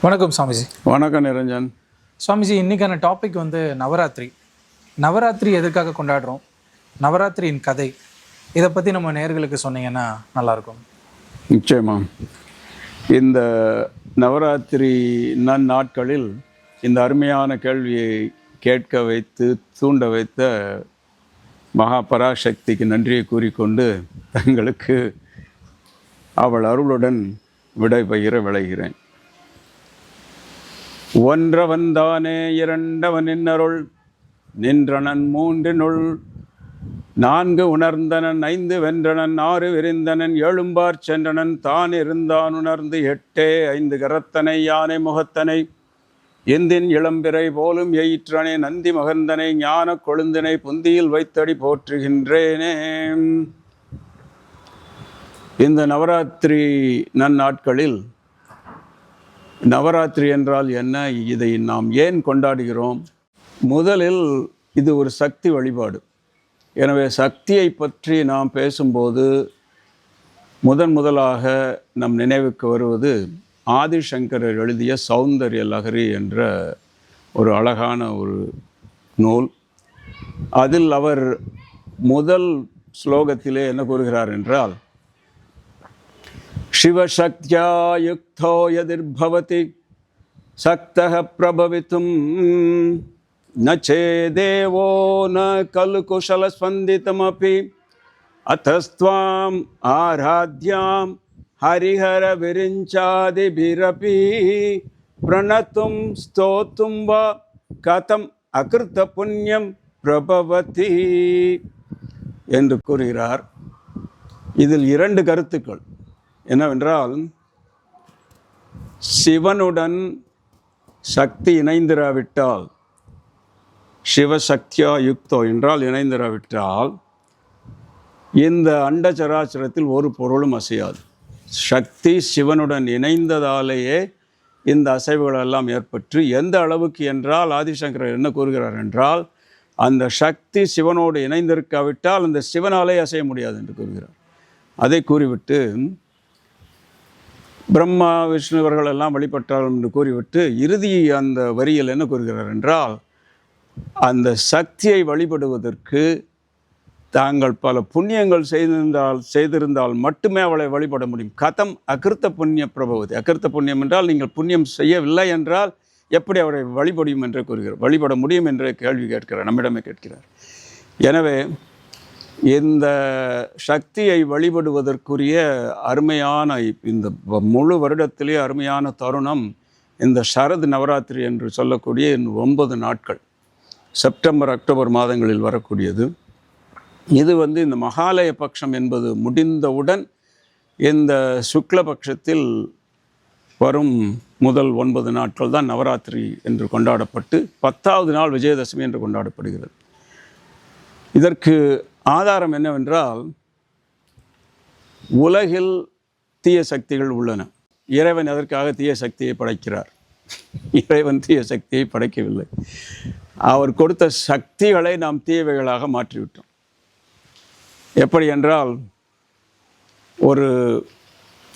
வணக்கம் சுவாமிஜி. வணக்கம் நிரஞ்சன். சுவாமிஜி இன்னைக்கான டாபிக் வந்து நவராத்திரி. நவராத்திரி எதற்காக கொண்டாடுறோம்? நவராத்திரியின் கதை. இதை பற்றி நம்ம நேர்களுக்கு சொன்னீங்கன்னா நல்லாயிருக்கும். நிச்சயமா. இந்த நவராத்திரி நன்னாட்களில் இந்த அருமையான கேள்வியை கேட்க வைத்து தூண்ட வைத்த மகா பராசக்திக்கு நன்றியை கூறிக்கொண்டு தங்களுக்கு அவள் அருளுடன் விடை பகிர விளைகிறேன். ஒன்றவன்தானே இரண்டவன் நின்னருள் நின்றனன் மூன்றினுள். நான்கு உணர்ந்தனன் ஐந்து வென்றனன் ஆறு விரிந்தனன் எழும்பார் சென்றனன் தான் இருந்தான் உணர்ந்து எட்டே ஐந்து கரத்தனை யானை முகத்தனை. எந்தின் இளம்பிறை போலும் எயிற்றனை நந்தி மகந்தனை ஞான கொழுந்தினை புந்தியில் வைத்தடி போற்றுகின்றேனே. இந்த நவராத்திரி நன்னாட்களில் நவராத்திரி என்றால் என்ன? இதை நாம் ஏன் கொண்டாடுகிறோம்? முதலில் இது ஒரு சக்தி வழிபாடு. எனவே சக்தியை பற்றி நாம் பேசும்போது முதன் முதலாக நம் நினைவுக்கு வருவது ஆதிசங்கரர் எழுதிய சௌந்தர்ய லகரி என்ற ஒரு அழகான ஒரு நூல். அதில் அவர் முதல் ஸ்லோகத்திலே என்ன கூறுகிறார் என்றால் शिवशक्त्या युक्तो यदिर्भवति सक्तः प्रभवितुं न चेदेवो न खलु कुशलस्पन्दितमपि अतस्त्वाम् आराध्यां हरिहरविरिञ्चादिभिरपि प्रणतुं स्तोतुं वा कथम् अकृतपुण्यं प्रभवति என்று கூறுகிறார் இதில் இரண்டு கருத்துக்கள் என்னவென்றால் சிவனுடன் சக்தி இணைந்திராவிட்டால் சிவசக்தியா யுக்தோ என்றால் இணைந்திராவிட்டால் இந்த அண்ட சராச்சரத்தில் ஒரு பொருளும் அசையாது. சக்தி சிவனுடன் இணைந்ததாலேயே இந்த அசைவுகள் எல்லாம் ஏற்பட்டு எந்த அளவுக்கு என்றால் ஆதிசங்கரர் என்ன கூறுகிறார் என்றால் அந்த சக்தி சிவனோடு இணைந்திருக்காவிட்டால் அந்த சிவனாலே அசைய முடியாது என்று கூறுகிறார். அதை கூறிவிட்டு பிரம்மா விஷ்ணு இவர்கள் எல்லாம் வழிபட்டார்கள் என்று கூறிவிட்டு இறுதி அந்த வரியில் என்ன கூறுகிறார் என்றால் அந்த சக்தியை வழிபடுவதற்கு தாங்கள் பல புண்ணியங்கள் செய்திருந்தால் செய்திருந்தால் மட்டுமே அவளை வழிபட முடியும். கதம் அகிருத்த புண்ணிய பிரபவதி. அகிருத்த புண்ணியம் என்றால் நீங்கள் புண்ணியம் செய்யவில்லை என்றால் எப்படி அவரை வழிபடியும் என்று கூறுகிறார்? வழிபட முடியும் என்று கேள்வி கேட்கிறார் நம்மிடமே கேட்கிறார். எனவே இந்த சக்தியை வழிபடுவதற்குரிய அருமையான இந்த முழு வருடத்திலே அருமையான தருணம் இந்த சரத் நவராத்திரி என்று சொல்லக்கூடிய ஒன்பது நாட்கள். செப்டம்பர் அக்டோபர் மாதங்களில் வரக்கூடியது. இது வந்து இந்த மகாலய பட்சம் என்பது முடிந்தவுடன் இந்த சுக்லபட்சத்தில் வரும் முதல் ஒன்பது நாட்கள் தான் நவராத்திரி என்று கொண்டாடப்பட்டு பத்தாவது நாள் விஜயதசமி என்று கொண்டாடப்படுகிறது. இதற்கு ஆதாரம் என்னவென்றால் உலகில் தீய சக்திகள் உள்ளன. இறைவன் எதற்காக தீய சக்தியை படைக்கிறார்? இறைவன் தீய சக்தியை படைக்கவில்லை. அவர் கொடுத்த சக்திகளை நாம் தீயவைகளாக மாற்றிவிட்டோம். எப்படி என்றால் ஒரு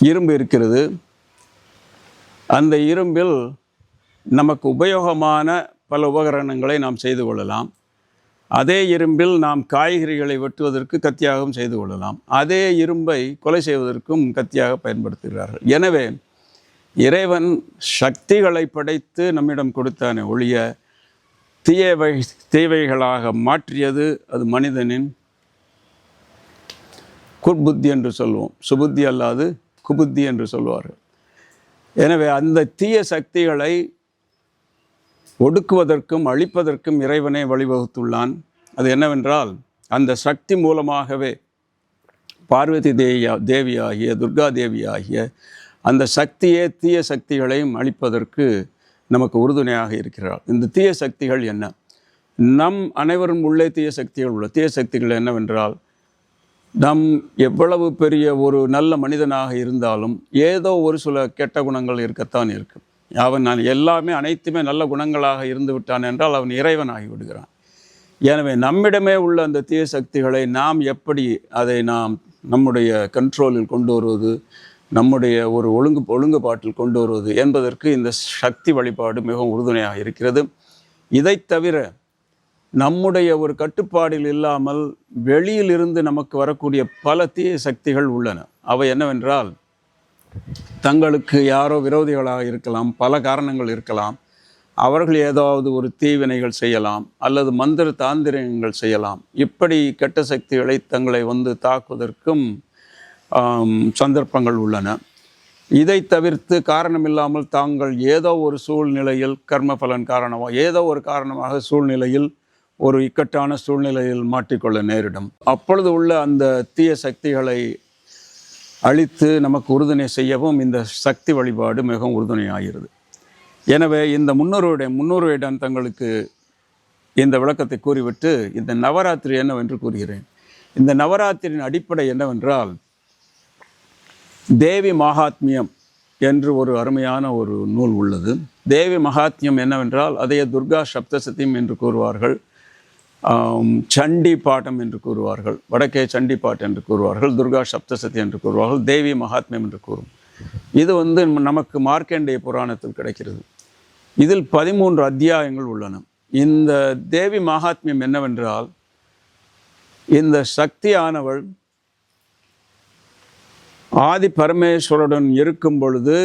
இரும்பு இருக்கிறது. அந்த இரும்பில் நமக்கு உபயோகமான பல உபகரணங்களை நாம் செய்து கொள்ளலாம். அதே இரும்பில் நாம் காய்கறிகளை வெட்டுவதற்கு கத்தியாகவும் செய்து கொள்ளலாம். அதே இரும்பை கொலை செய்வதற்கும் கத்தியாக பயன்படுத்துகிறார்கள். எனவே இறைவன் சக்திகளை படைத்து நம்மிடம் கொடுத்தானே ஒழிய தீயவை தீவைகளாக மாற்றியது அது மனிதனின் குர்புத்தி என்று சொல்லுவோம் சுபுத்தி அல்லாது குபுத்தி என்று சொல்வார்கள். எனவே அந்த தீய சக்திகளை ஒடுக்குவதற்கும் அழிப்பதற்கும் இறைவனை வழிவகுத்துள்ளான். அது என்னவென்றால் அந்த சக்தி மூலமாகவே பார்வதி தேவியா தேவியாகிய துர்கா தேவியாகிய அந்த சக்தியே தீய சக்திகளையும் அழிப்பதற்கு நமக்கு உறுதுணையாக இருக்கிறார் இந்த தீய சக்திகள் என்ன? நம் அனைவரும் உள்ளே தீய சக்திகள் உள்ள தீய சக்திகள் என்னவென்றால் நம் எவ்வளவு பெரிய ஒரு நல்ல மனிதனாக இருந்தாலும் ஏதோ ஒரு சில கெட்ட குணங்கள் இருக்கத்தான் இருக்கும். அவன் நான் எல்லாமே அனைத்துமே நல்ல குணங்களாக இருந்து விட்டான் என்றால் அவன் இறைவனாகி விடுகிறான். எனவே நம்மிடமே உள்ள அந்த தீய சக்திகளை நாம் எப்படி அதை நாம் நம்முடைய கண்ட்ரோலில் கொண்டு வருவது நம்முடைய ஒரு ஒழுங்கு ஒழுங்குபாட்டில் கொண்டு வருவது என்பதற்கு இந்த சக்தி வழிபாடு மிகவும் உறுதுணையாக இருக்கிறது. இதை தவிர நம்முடைய ஒரு கட்டுப்பாடில் இல்லாமல் வெளியிலிருந்து நமக்கு வரக்கூடிய பல தீய சக்திகள் உள்ளன. அவை என்னவென்றால் தங்களுக்கு யாரோ விரோதிகளாக இருக்கலாம் பல காரணங்கள் இருக்கலாம். அவர்கள் ஏதாவது ஒரு தீவினைகள் செய்யலாம் அல்லது மந்திர தாந்திரங்கள் செய்யலாம். இப்படி கெட்ட சக்திகளை தங்களை வந்து தாக்குவதற்கும் சந்தர்ப்பங்கள் உள்ளன. இதை தவிர்த்து காரணமில்லாமல் தாங்கள் ஏதோ ஒரு சூழ்நிலையில் கர்ம பலன் காரணமாக ஏதோ ஒரு காரணமாக சூழ்நிலையில் ஒரு இக்கட்டான சூழ்நிலையில் மாட்டிக்கொள்ள நேரிடும். அப்பொழுது உள்ள அந்த தீய சக்திகளை அழித்து நமக்கு உறுதுணை செய்யவும் இந்த சக்தி வழிபாடு மிகவும் உறுதுணையாகிறது. எனவே இந்த முன்னோருடைய முன்னோருடன் தங்களுக்கு இந்த விளக்கத்தை கூறிவிட்டு இந்த நவராத்திரி என்னவென்று கூறுகிறேன். இந்த நவராத்திரியின் அடிப்படை என்னவென்றால் தேவி மகாத்மியம் என்று ஒரு அருமையான ஒரு நூல் உள்ளது. தேவி மகாத்மியம் என்னவென்றால் அதைய துர்கா சப்தசத்தியம் என்று கூறுவார்கள். சண்டி பாட்டம் என்று கூறுவார்கள். வடக்கே சண்டி பாட்டம் என்று கூறுவார்கள். துர்கா சப்தசதி என்று கூறுவார்கள். தேவி மகாத்மியம் என்று கூறும். இது வந்து நமக்கு மார்க்கண்டேய புராணத்தில் கிடைக்கிறது. இதில் பதிமூன்று அத்தியாயங்கள் உள்ளன. இந்த தேவி மகாத்மியம் என்னவென்றால் இந்த சக்தியானவள் ஆதி பரமேஸ்வருடன் இருக்கும் பொழுது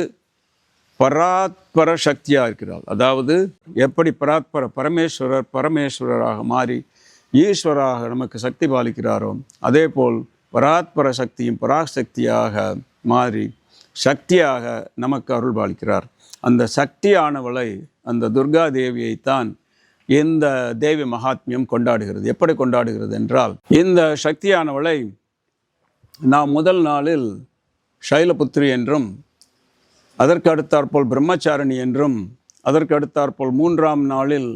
பராத்பர சக்தியாக இருக்கிறாள் அதாவது எப்படி பராத்பர பரமேஸ்வரர் பரமேஸ்வரராக மாறி ஈஸ்வராக நமக்கு சக்தி பாலிக்கிறாரோ அதேபோல் பராத்பர சக்தியும் பராசக்தியாக மாறி சக்தியாக நமக்கு அருள் பாலிக்கிறார். அந்த சக்தியானவளை அந்த துர்கா தேவியைத்தான் இந்த தேவி மகாத்மியம் கொண்டாடுகிறது. எப்படி கொண்டாடுகிறது என்றால் இந்த சக்தியானவளை நாம் முதல் நாளில் சைலபுத்திரி என்றும் அதற்கு அடுத்தாற்போல் பிரம்மச்சாரணி என்றும் அதற்கு அடுத்தாற்போல் மூன்றாம் நாளில்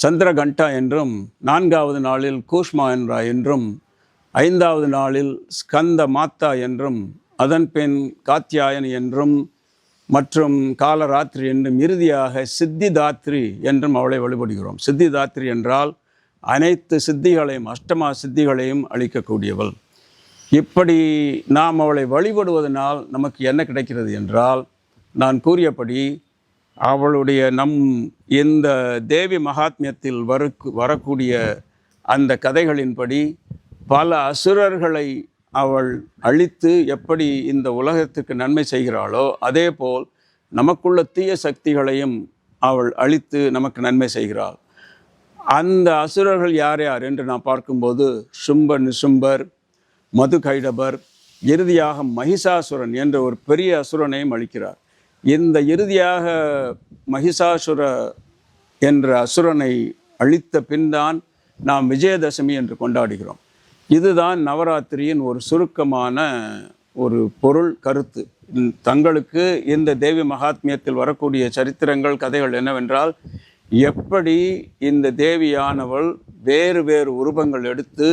சந்திரகண்டா என்றும் நான்காவது நாளில் கூஷ்மா என்றா என்றும் ஐந்தாவது நாளில் ஸ்கந்த மாத்தா என்றும் அதன் பின் காத்தியாயன் என்றும் மற்றும் காலராத்திரி என்றும் இறுதியாக சித்திதாத்ரி என்றும் அவளை வழிபடுகிறோம். சித்திதாத்ரி என்றால் அனைத்து சித்திகளையும் அஷ்டமா சித்திகளையும் அளிக்கக்கூடியவள். இப்படி நாம் அவளை வழிபடுவதனால் நமக்கு என்ன கிடைக்கிறது என்றால் நான் கூறியபடி அவளுடைய நம் இந்த தேவி மகாத்மியத்தில் வரு வரக்கூடிய அந்த கதைகளின்படி பல அசுரர்களை அவள் அழித்து எப்படி இந்த உலகத்துக்கு நன்மை செய்கிறாளோ அதேபோல் நமக்குள்ள தீய சக்திகளையும் அவள் அழித்து நமக்கு நன்மை செய்கிறாள். அந்த அசுரர்கள் யார் யார் என்று நான் பார்க்கும்போது சும்ப நிசும்பர் மது கைடபர் இறுதியாக மகிஷாசுரன் என்ற ஒரு பெரிய அசுரனையும் அளிக்கிறார் இந்த இறுதியாக மகிஷாசுர என்ற அசுரனை அழித்த பின்தான் நாம் விஜயதசமி என்று கொண்டாடுகிறோம். இதுதான் நவராத்திரியின் ஒரு சுருக்கமான ஒரு பொருள் கருத்து. தங்களுக்கு இந்த தேவி மகாத்மியத்தில் வரக்கூடிய சரித்திரங்கள் கதைகள் என்னவென்றால் எப்படி இந்த தேவியானவள் வேறு வேறு உருவங்கள் எடுத்து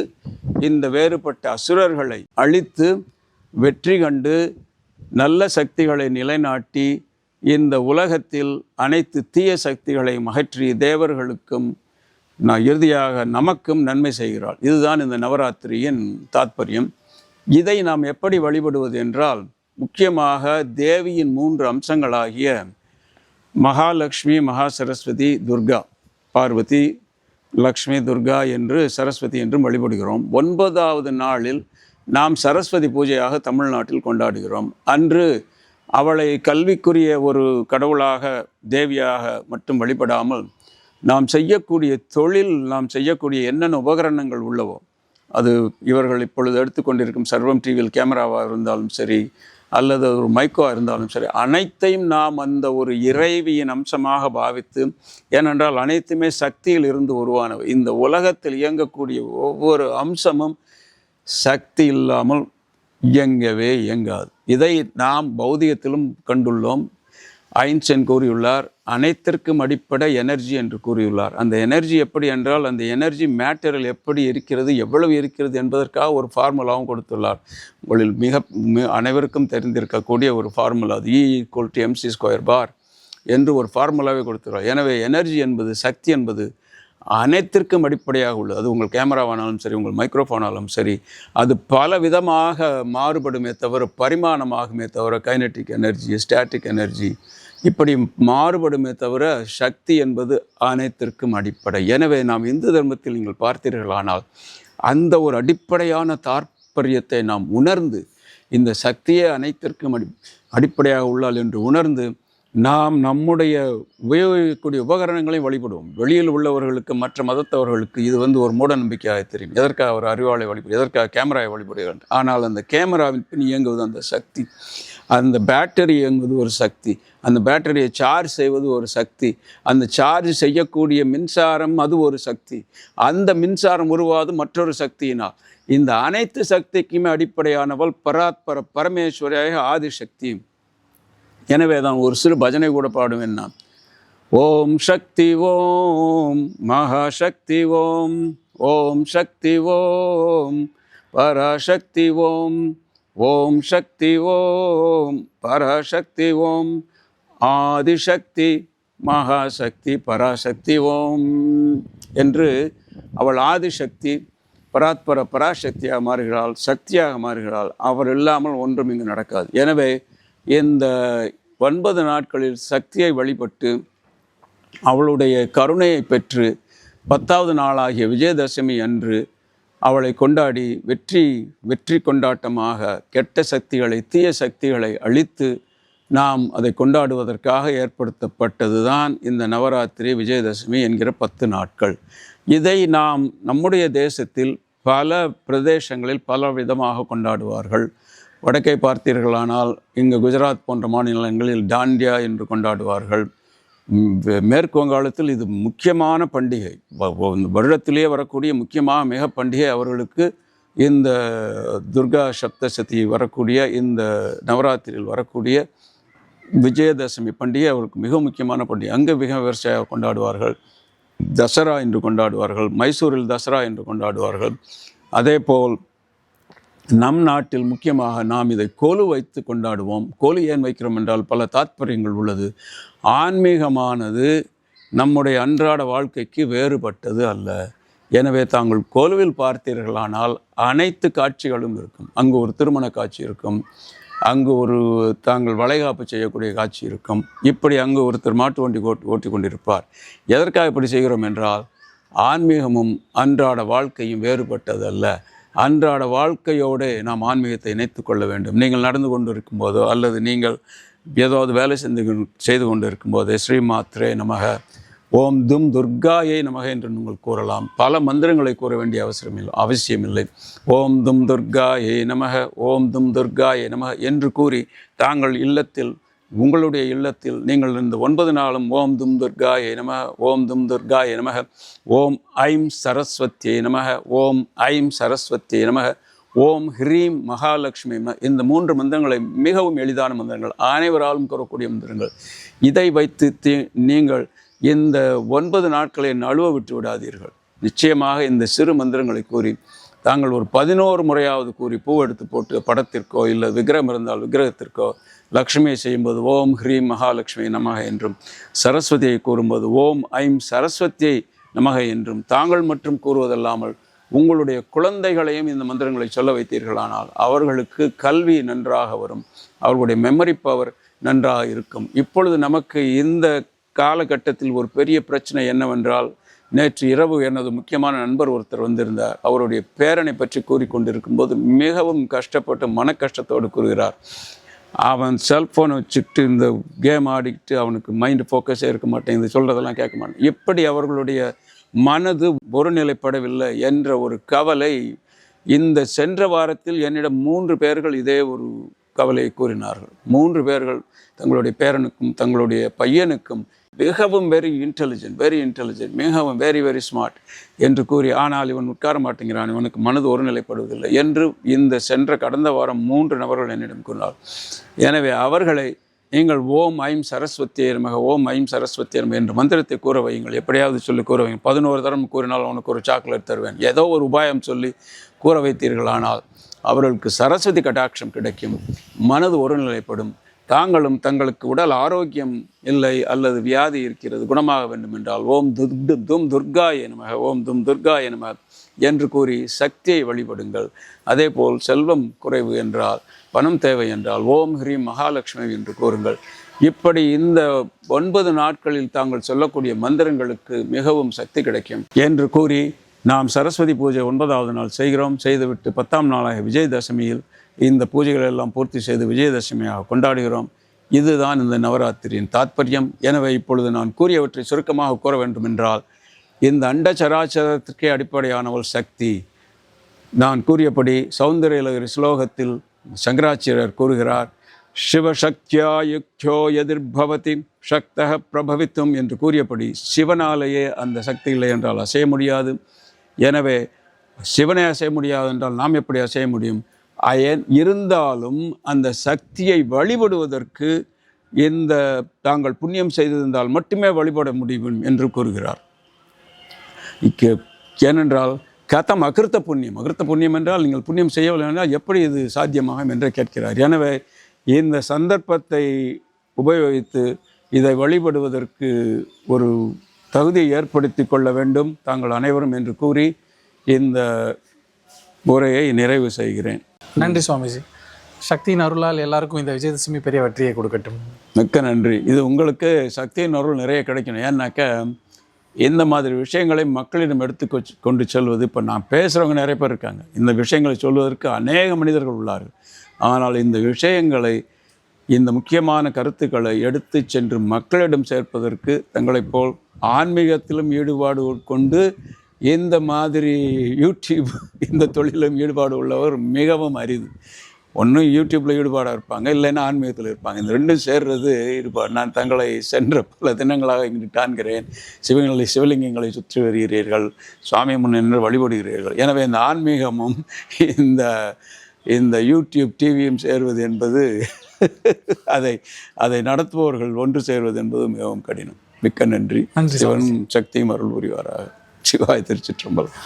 இந்த வேறுபட்ட அசுரர்களை அழித்து வெற்றி கண்டு நல்ல சக்திகளை நிலைநாட்டி இந்த உலகத்தில் அனைத்து தீய சக்திகளை அகற்றி தேவர்களுக்கும் நான் இறுதியாக நமக்கும் நன்மை செய்கிறாள். இதுதான் இந்த நவராத்திரியின் தாத்பரியம். இதை நாம் எப்படி வழிபடுவது என்றால் முக்கியமாக தேவியின் மூன்று அம்சங்களாகிய மகாலட்சுமி மகா சரஸ்வதி துர்கா பார்வதி லக்ஷ்மி துர்கா என்று சரஸ்வதி என்றும் வழிபடுகிறோம். ஒன்பதாவது நாளில் நாம் சரஸ்வதி பூஜையாக தமிழ்நாட்டில் கொண்டாடுகிறோம். அன்று அவளை கல்விக்குரிய ஒரு கடவுளாக தேவியாக மட்டும் வழிபடாமல் நாம் செய்யக்கூடிய தொழில் நாம் செய்யக்கூடிய என்னென்ன உபகரணங்கள் உள்ளவோ அது இவர்கள் இப்பொழுது எடுத்துக்கொண்டிருக்கும் சர்வம் டிவியில் கேமராவாக இருந்தாலும் சரி அல்லது ஒரு மைக்கோவாக இருந்தாலும் சரி அனைத்தையும் நாம் அந்த ஒரு இறைவியின் அம்சமாக பாவித்து ஏனென்றால் அனைத்துமே சக்தியில் இருந்து உருவானவை. இந்த உலகத்தில் இயங்கக்கூடிய ஒவ்வொரு அம்சமும் சக்தி இல்லாமல் இயங்கவே இயங்காது. இதை நாம் பௌதிகத்திலும் கண்டுள்ளோம். ஐன்ஸ்டைன் கூறியுள்ளார் அனைத்திற்கும் அடிப்படை எனர்ஜி என்று கூறியுள்ளார். அந்த எனர்ஜி எப்படி என்றால் அந்த எனர்ஜி மேட்டரில் எப்படி இருக்கிறது எவ்வளவு இருக்கிறது என்பதற்காக ஒரு ஃபார்முலாவும் கொடுத்துள்ளார். உங்களில் மிக அனைவருக்கும் தெரிந்திருக்கக்கூடிய ஒரு ஃபார்முலா அது E equal to MC square பார் என்று ஒரு ஃபார்முலாவே கொடுத்துள்ளார். எனவே எனர்ஜி என்பது சக்தி என்பது அனைத்திற்கும் அடிப்படையாக உள்ளது. அது உங்கள் கேமராவானாலும் சரி உங்கள் மைக்ரோஃபோனாலும் சரி அது பல விதமாக மாறுபடுமே தவிர பரிமாணமாகுமே தவிர கைனட்டிக் எனர்ஜி ஸ்டாட்டிக் எனர்ஜி இப்படி மாறுபடுமே தவிர சக்தி என்பது அனைத்திற்கும் அடிப்படை. எனவே நாம் இந்து தர்மத்தில் நீங்கள் பார்த்தீர்களானால் அந்த ஒரு அடிப்படையான தாற்பயத்தை நாம் உணர்ந்து இந்த சக்தியே அனைத்திற்கும் அடி அடிப்படையாக உள்ளால் என்று உணர்ந்து நாம் நம்முடைய உபயோகிக்கக்கூடிய உபகரணங்களை வழிபடுவோம். வெளியில் உள்ளவர்களுக்கு மற்ற மதத்தவர்களுக்கு இது வந்து ஒரு மூட நம்பிக்கையாக தெரியும். எதற்காக ஒரு அறிவாளை வழிபடு எதற்காக கேமராவை வழிபடுகிறார் ஆனால் அந்த கேமராவின் பின் இயங்குவது அந்த சக்தி. அந்த பேட்டரி இயங்குவது ஒரு சக்தி. அந்த பேட்டரியை சார்ஜ் செய்வது ஒரு சக்தி. அந்த சார்ஜ் செய்யக்கூடிய மின்சாரம் அது ஒரு சக்தி. அந்த மின்சாரம் உருவாது மற்றொரு சக்தியினால். இந்த அனைத்து சக்திக்குமே அடிப்படையானவள் பராத்பர பரமேஸ்வரியாக ஆதிசக்தியும். எனவே தான் ஒரு சிறு பஜனை கூட பாடுவேன் நான். ஓம் சக்தி ஓம் மகாசக்தி ஓம் ஓம் சக்தி ஓம் பராசக்தி ஓம் ஓம் சக்தி ஓம் பராசக்தி ஓம் ஆதிசக்தி மகாசக்தி பராசக்தி ஓம் என்று அவள் ஆதிசக்தி பராத்பர பராசக்தியாக மாறுகிறாள் சக்தியாக மாறுகிறாள். அவர் இல்லாமல் ஒன்றும் இங்கு நடக்காது. எனவே இந்த ஒன்பது நாட்களில் சக்தியை வழிபட்டு அவளுடைய கருணையை பெற்று பத்தாவது நாளாகிய விஜயதசமி அன்று அவளை கொண்டாடி வெற்றி வெற்றி கொண்டாட்டமாக கெட்ட சக்திகளை தீய சக்திகளை அழித்து நாம் அதை கொண்டாடுவதற்காக ஏற்படுத்தப்பட்டது தான் இந்த நவராத்திரி விஜயதசமி என்கிற பத்து நாட்கள். இதை நாம் நம்முடைய தேசத்தில் பல பிரதேசங்களில் பல விதமாக கொண்டாடுவார்கள். வடக்கை பார்த்தீர்களானால் இங்கு குஜராத் போன்ற மாநிலங்களில் டாண்டியா என்று கொண்டாடுவார்கள். மேற்கு வங்காளத்தில் இது முக்கியமான பண்டிகை. வ- இந்த வருடத்திலேயே வரக்கூடிய முக்கியமான மிக பண்டிகை அவர்களுக்கு இந்த துர்கா சப்தசதி வரக்கூடிய இந்த நவராத்திரியில் வரக்கூடிய விஜயதசமி பண்டிகை அவருக்கு மிக முக்கியமான பண்டிகை. அங்கே மிக விமர்சையாக கொண்டாடுவார்கள். தசரா என்று கொண்டாடுவார்கள். மைசூரில் தசரா என்று கொண்டாடுவார்கள். அதே போல் நம் நாட்டில் முக்கியமாக நாம் இதை கோலு வைத்து கொண்டாடுவோம். கோலு ஏன் வைக்கிறோம் என்றால் பல தாத்பரியங்கள் உள்ளது. ஆன்மீகமானது நம்முடைய அன்றாட வாழ்க்கைக்கு வேறுபட்டது அல்ல. எனவே தாங்கள் கோலுவில் பார்த்தீர்களானால் அனைத்து காட்சிகளும் இருக்கும். அங்கு ஒரு திருமண காட்சி இருக்கும். அங்கு ஒரு தாங்கள் வளைகாப்பு செய்யக்கூடிய காட்சி இருக்கும். இப்படி அங்கு ஒருத்தர் மாட்டு வண்டி ஓட்டி ஓட்டி கொண்டிருப்பார் எதற்காக இப்படி செய்கிறோம் என்றால் ஆன்மீகமும் அன்றாட வாழ்க்கையும் வேறுபட்டது அல்ல. அன்றாட வாழ்க்கையோடு நாம் ஆன்மீகத்தை இணைத்து கொள்ள வேண்டும். நீங்கள் நடந்து கொண்டு இருக்கும்போதோ அல்லது நீங்கள் ஏதாவது வேலை செஞ்சு செய்து கொண்டு இருக்கும்போது ஸ்ரீமாத்ரே நமக. ஓம் தும் துர்காயை நமக என்று நீங்கள் கூறலாம். பல மந்திரங்களை கூற வேண்டிய அவசரம் இல்லை அவசியமில்லை ஓம் தும் துர்காயை நமக ஓம் தும் துர்காயை நமக என்று கூறி தாங்கள் இல்லத்தில் உங்களுடைய இல்லத்தில் நீங்கள் இந்த ஒன்பது நாளும் ஓம் தும் துர்காய நம ஓம் தும் துர்காய நமக ஓம் ஐம் சரஸ்வத்தியை நமக ஓம் ஐம் சரஸ்வத்தியை நமக ஓம் ஹ்ரீம் மகாலட்சுமி இந்த மூன்று மந்திரங்களை மிகவும் எளிதான மந்திரங்கள். அனைவராலும் கூறக்கூடிய மந்திரங்கள். இதை வைத்து தி- நீங்கள் இந்த ஒன்பது நாட்களை நழுவ விட்டு விடாதீர்கள். நிச்சயமாக இந்த சிறு மந்திரங்களை கூறி தாங்கள் ஒரு பதினோரு முறையாவது கூறி பூ எடுத்து போட்டு படத்திற்கோ இல்லை விக்கிரகம் இருந்தால் விக்கிரகத்திற்கோ லக்ஷ்மியை செய்யும்போது ஓம் ஹ்ரீம் மகாலட்சுமி நமக என்றும் சரஸ்வதியை கூறும்போது ஓம் ஐம் சரஸ்வதியை நமக என்றும் தாங்கள் மட்டும் கூறுவதல்லாமல் உங்களுடைய குழந்தைகளையும் இந்த மந்திரங்களை சொல்ல வைத்தீர்களானால் அவர்களுக்கு கல்வி நன்றாக வரும் அவர்களுடைய மெமரி பவர் நன்றாக இருக்கும். இப்பொழுது நமக்கு இந்த காலகட்டத்தில் ஒரு பெரிய பிரச்சனை என்னவென்றால் நேற்று இரவு எனது முக்கியமான நண்பர் ஒருத்தர் வந்திருந்தார். அவருடைய பேரனை பற்றி கூறிக்கொண்டிருக்கும்போது மிகவும் கஷ்டப்பட்டு மன கஷ்டத்தோடு கூறுகிறார். அவன் செல்ஃபோனை வச்சுக்கிட்டு இந்த கேம் ஆடிக்கிட்டு அவனுக்கு மைண்டு ஃபோக்கஸே இருக்க மாட்டேங்குது. சொல்கிறதெல்லாம் கேட்க மாட்டேன் எப்படி அவர்களுடைய மனது ஒருநிலைப்படவில்லை என்ற ஒரு கவலை இந்த சென்ற வாரத்தில் என்னிடம் மூன்று பேர்கள் இதே ஒரு கவலையை கூறினார்கள். மூன்று பேர்கள் தங்களுடைய பேரனுக்கும் தங்களுடைய பையனுக்கும் மிகவும் வெரி இன்டெலிஜென்ட் வெரி இன்டெலிஜென்ட் மிகவும் வெரி வெரி ஸ்மார்ட் என்று கூறி ஆனால் இவன் உட்கார மாட்டேங்கிறான் இவனுக்கு மனது ஒருநிலைப்படுவதில்லை என்று இந்த சென்ற கடந்த வாரம் மூன்று நபர்கள் என்னிடம் கூறினார். எனவே அவர்களை நீங்கள் ஓம் ஐம் சரஸ்வதி ஓம் ஐம் சரஸ்வதி நமக என்ற மந்திரத்தை கூற வையுங்கள். எப்படியாவது சொல்லி கூற வைங்க பதினோரு தரம் கூறினால் உனக்கு ஒரு சாக்லேட் தருவேன். ஏதோ ஒரு உபாயம் சொல்லி கூற வைத்தீர்களானால் அவர்களுக்கு சரஸ்வதி கடாட்சம் கிடைக்கும். மனது ஒருநிலைப்படும். தாங்களும் தங்களுக்கு உடல் ஆரோக்கியம் இல்லை அல்லது வியாதி இருக்கிறது குணமாக வேண்டும் என்றால் ஓம் துர் து- தும் துர்கா எனமக ஓம் தும் துர்கா எனமக என்று கூறி சக்தியை வழிபடுங்கள். அதேபோல் செல்வம் குறைவு என்றால் பணம் தேவை என்றால் ஓம் ஹ்ரீம் மகாலட்சுமி என்று கூறுங்கள். இப்படி இந்த ஒன்பது நாட்களில் தாங்கள் சொல்லக்கூடிய மந்திரங்களுக்கு மிகவும் சக்தி கிடைக்கும் என்று கூறி நாம் சரஸ்வதி பூஜை ஒன்பதாவது நாள் செய்கிறோம். செய்துவிட்டு பத்தாம் நாளாக விஜயதசமியில் இந்த பூஜைகள் எல்லாம் பூர்த்தி செய்து விஜயதசமியாக கொண்டாடுகிறோம். இதுதான் இந்த நவராத்திரியின் தாத்பரியம். எனவே இப்பொழுது நான் கூறியவற்றை சுருக்கமாக கூற வேண்டும் என்றால் இந்த அண்ட சராச்சரத்திற்கே அடிப்படையானவள் சக்தி. நான் கூறியபடி சௌந்தரியலகரி ஸ்லோகத்தில் சங்கராச்சாரியர் கூறுகிறார் சிவசக்தியா யுக்தியோ எதிர்பவதி சக்தக பிரபவித்தும் என்று கூறியபடி சிவனாலேயே அந்த சக்தி இல்லை என்றால் அசைய முடியாது. எனவே சிவனை அசைய முடியாது என்றால் நாம் எப்படி அசைய முடியும்? அயன் இருந்தாலும் அந்த சக்தியை வழிபடுவதற்கு இந்த தாங்கள் புண்ணியம் செய்திருந்தால் மட்டுமே வழிபட முடியும் என்று கூறுகிறார். இக்க ஏனென்றால் கதம் அகிருத்த புண்ணியம். அகிருத்த புண்ணியம் என்றால் நீங்கள் புண்ணியம் செய்யவில்லை என்றால் எப்படி இது சாத்தியமாகும் என்று கேட்கிறார். எனவே இந்த சந்தர்ப்பத்தை உபயோகித்து இதை வழிபடுவதற்கு ஒரு தகுதியை ஏற்படுத்தி கொள்ள வேண்டும் தாங்கள் அனைவரும் என்று கூறி இந்த உரையை நிறைவு செய்கிறேன். நன்றி சுவாமிஜி. சக்தியின் அருளால் எல்லாருக்கும் இந்த விஜயதசமி பெரிய வெற்றியை கொடுக்கட்டும். மிக்க நன்றி. இது உங்களுக்கு சக்தியின் அருள் நிறைய கிடைக்கணும். ஏன்னாக்க இந்த மாதிரி விஷயங்களை மக்களிடம் எடுத்து கொச்- கொண்டு செல்வது இப்போ நான் பேசுகிறவங்க நிறைய பேர் இருக்காங்க. இந்த விஷயங்களை சொல்வதற்கு அநேக மனிதர்கள் உள்ளார்கள். ஆனால் இந்த விஷயங்களை இந்த முக்கியமான கருத்துக்களை எடுத்து சென்று மக்களிடம் சேர்ப்பதற்கு தங்களைப் போல் ஆன்மீகத்திலும் ஈடுபாடு கொண்டு இந்த மாதிரி யூடியூப் இந்த தொழிலும் ஈடுபாடு உள்ளவர் மிகவும் அரிது. ஒன்றும் யூடியூப்பில் ஈடுபாடாக இருப்பாங்க இல்லைன்னா ஆன்மீகத்தில் இருப்பாங்க. இந்த ரெண்டும் சேர்றது ஈடுபாடு நான் தங்களை சென்ற பல தினங்களாக இங்கு காண்கிறேன். சிவங்களை சிவலிங்கங்களை சுற்றி வருகிறீர்கள். சுவாமி முன் நின்று வழிபடுகிறீர்கள். எனவே இந்த ஆன்மீகமும் இந்த இந்த யூடியூப் டிவியும் சேர்வது என்பது அதை அதை நடத்துபவர்கள் ஒன்று சேர்வது என்பது மிகவும் கடினம். மிக்க நன்றி. நன்றி சிவன் சக்தியும் அருள் புரிவாராக. சிவாய் திருச்சிற்றம்பலம்.